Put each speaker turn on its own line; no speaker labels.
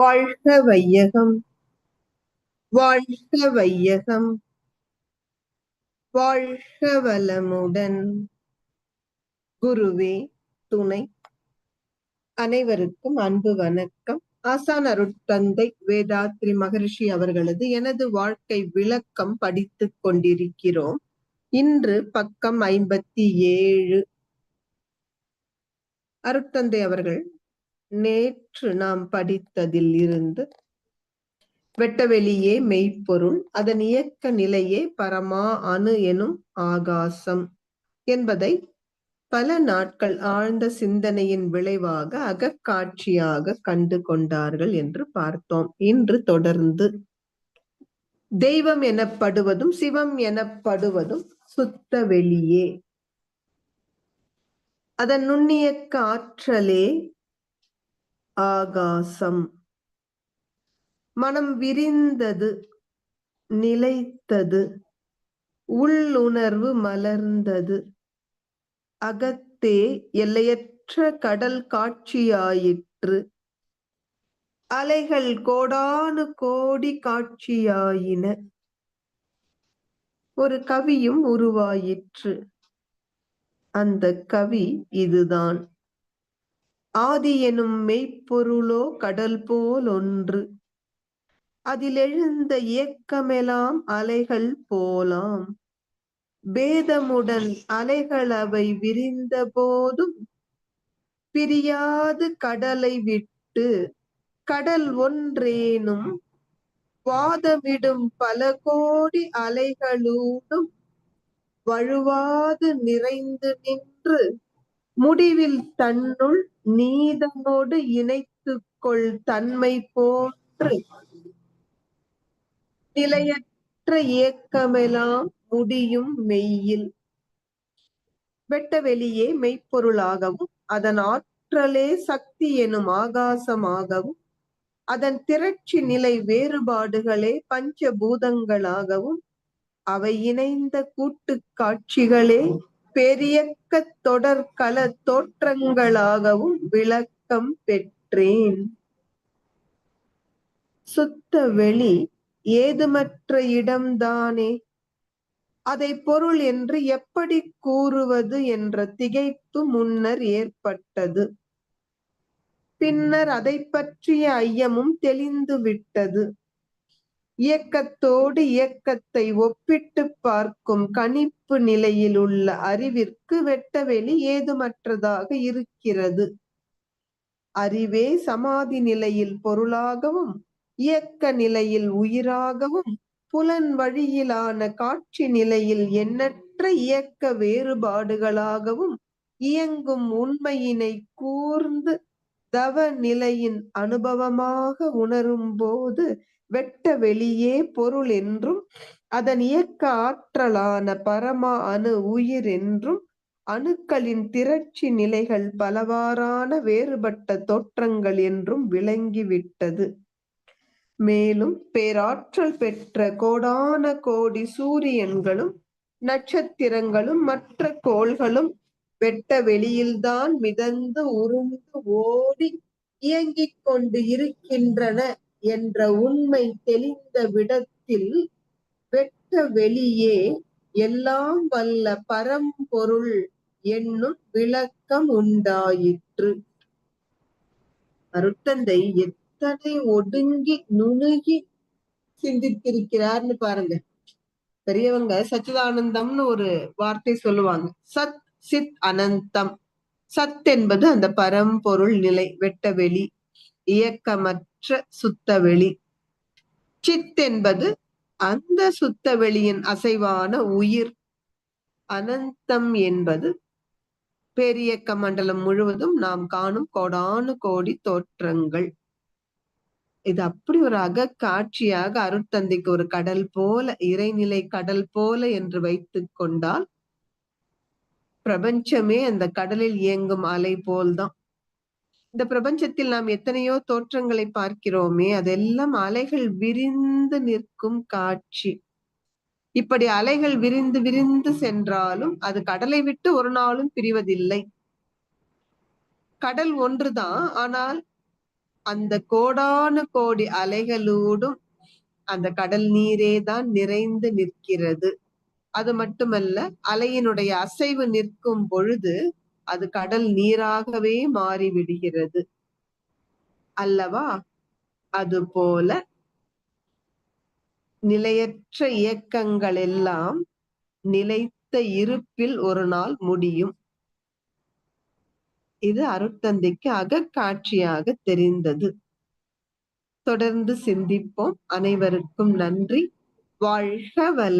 வாழ்க வையகம். வாழ்க வையகம். வாழ்க வளமுடன். குருவே துணை. அனைவருக்கும் அன்பு வணக்கம். ஆசான் அருட்தந்தை வேதாத்ரி மகரிஷி அவர்களது எனது வாழ்க்கை விளக்கம் படித்துக் கொண்டிருக்கிறோம். இன்று பக்கம் ஐம்பத்தி ஏழு. அருட்தந்தை அவர்கள் நேற்று நாம் படித்ததில் இருந்து வெட்டவெளியே மெய்ப்பொருள் அதன் இயக்க நிலையே பரமா அணு எனும் ஆகாசம் என்பதை பல நாட்கள் ஆழ்ந்த சிந்தனையின் விளைவாக அகக்காட்சியாக கண்டு கொண்டார்கள் என்று பார்த்தோம். இன்று தொடர்ந்து தெய்வம் எனப்படுவதும் சிவம் எனப்படுவதும் சுத்த வெளியே. அதன் நுண்ணியக்க ஆற்றலே ஆகாசம். மனம் விரிந்தது நிலைத்தது உள்ளுணர்வு மலர்ந்தது. அகத்தே எல்லையற்ற கடல் காட்சியாயிற்று. அலைகள் கோடானு கோடி காட்சியாயின. ஒரு கவியும் உருவாயிற்று. அந்த கவி இதுதான். ஆதி எனும் மெய்ப்பொருளோ கடல் போல் ஒன்று. அதில் எழுந்த இயக்கமெல்லாம் அலைகள் போலாம். பேதமுடன் அலைகள் அவை விரிந்த போதும் பிரியாது கடலை விட்டு கடல் ஒன்றேனும் வாதமிடும் பல கோடி அலைகளூடும் வழுவாது நிறைந்து நின்று முடிவில் தன்னுள் நீதனோடு இணைத்து கொள் தன்மை போன்று. நிலையற்ற இயக்கமெல்லாம் முடியும் மெய்யில். வெட்ட வெளியே மெய்ப்பொருளாகவும் அதன் ஆற்றலே சக்தி எனும் ஆகாசமாகவும் அதன் திரட்சி நிலை வேறுபாடுகளே பஞ்சபூதங்களாகவும் அவை இணைந்த கூட்டு காட்சிகளே பெரியக்க தொடர்கல தோற்றங்களாகவும் விளக்கம் பெற்றேன். சுத்த வெளி ஏதுமற்ற இடம்தானே? அதை பொருள் என்று எப்படி கூறுவது என்ற திகைப்பு முன்னர் ஏற்பட்டது. பின்னர் அதை பற்றிய ஐயமும் தெளிந்து விட்டது. இயக்கத்தோடு இயக்கத்தை ஒப்பிட்டு பார்க்கும் கணிப்பு நிலையில் உள்ள அறிவிற்கு வெட்டவெளி ஏதுமற்றதாக இருக்கிறது. அறிவே சமாதி நிலையில் பொருளாகவும் இயக்க நிலையில் உயிராகவும் புலன் வழியிலான காட்சி நிலையில் எண்ணற்ற இயக்க வேறுபாடுகளாகவும் இயங்கும் உண்மையினை கூர்ந்து தவ நிலையின் அனுபவமாக உணரும் போது வெட்ட வெளியே பொருள் என்றும் அதன் இயக்க ஆற்றலான பரமா அணு உயிர் என்றும் அணுக்களின் திரட்சி நிலைகள் பலவாறான வேறுபட்ட தோற்றங்கள் என்றும் விளங்கிவிட்டது. மேலும் பேராற்றல் பெற்ற கோடான கோடி சூரியன்களும் நட்சத்திரங்களும் மற்ற கோள்களும் வெட்ட வெளியில்தான் மிதந்து உருண்டு ஓடி இயங்கிக் கொண்டு இருக்கின்றன. என்ற உண்மை தெளிந்த விடத்தில் வெட்ட வெளியே எல்லாம் வல்ல பரம்பொருள் என்னும் விளக்கம் உண்டாயிற்று. அருத்தந்தை எத்தனை ஒடுங்கி நுணுகி சிந்தித்திருக்கிறார்னு பாருங்க. பெரியவங்க சச்சிதானந்தம்னு ஒரு வார்த்தை சொல்லுவாங்க. சத் சித் அனந்தம். சத் என்பது அந்த பரம்பொருள் நிலை வெட்ட வெளி இயக்கமற்ற அற்ற வெளி சித் என்பது அந்த சுத்தவெளியின் அசைவான உயிர். அனந்தம் என்பது பேரியக்க மண்டலம் முழுவதும் நாம் காணும் கோடானு கோடி தோற்றங்கள். இது அப்படி ஒரு அக காட்சியாக அருட்தந்தைக்கு ஒரு கடல் போல இறைநிலை கடல் போல என்று வைத்து கொண்டால் பிரபஞ்சமே அந்த கடலில் இயங்கும் அலை போல்தான். இந்த பிரபஞ்சத்தில் நாம் எத்தனையோ தோற்றங்களை பார்க்கிறோமே அதெல்லாம் அலைகள் விரிந்து நிற்கும் காட்சி. இப்படி அலைகள் விரிந்து விரிந்து சென்றாலும் அது கடலை விட்டு ஒரு நாளும் பிரிவதில்லை. கடல் ஒன்றுதான் ஆனால் அந்த கோடான கோடி அலைகளோடும் அந்த கடல் நீரே தான் நிறைந்து நிற்கிறது. அது மட்டுமல்ல அலையினுடைய அசைவு நிற்கும் பொழுது அது கடல் நீராகவே மாறிவிடுகிறது. அல்லவா? அதுபோல நிலையற்ற இயக்கங்கள் எல்லாம் நிலைத்த இருப்பில் ஒரு நாள் முடியும். இது அருட்தந்தைக்கு அகக்காட்சியாக தெரிந்தது. தொடர்ந்து சிந்திப்போம். அனைவருக்கும் நன்றி. வாழ்க வள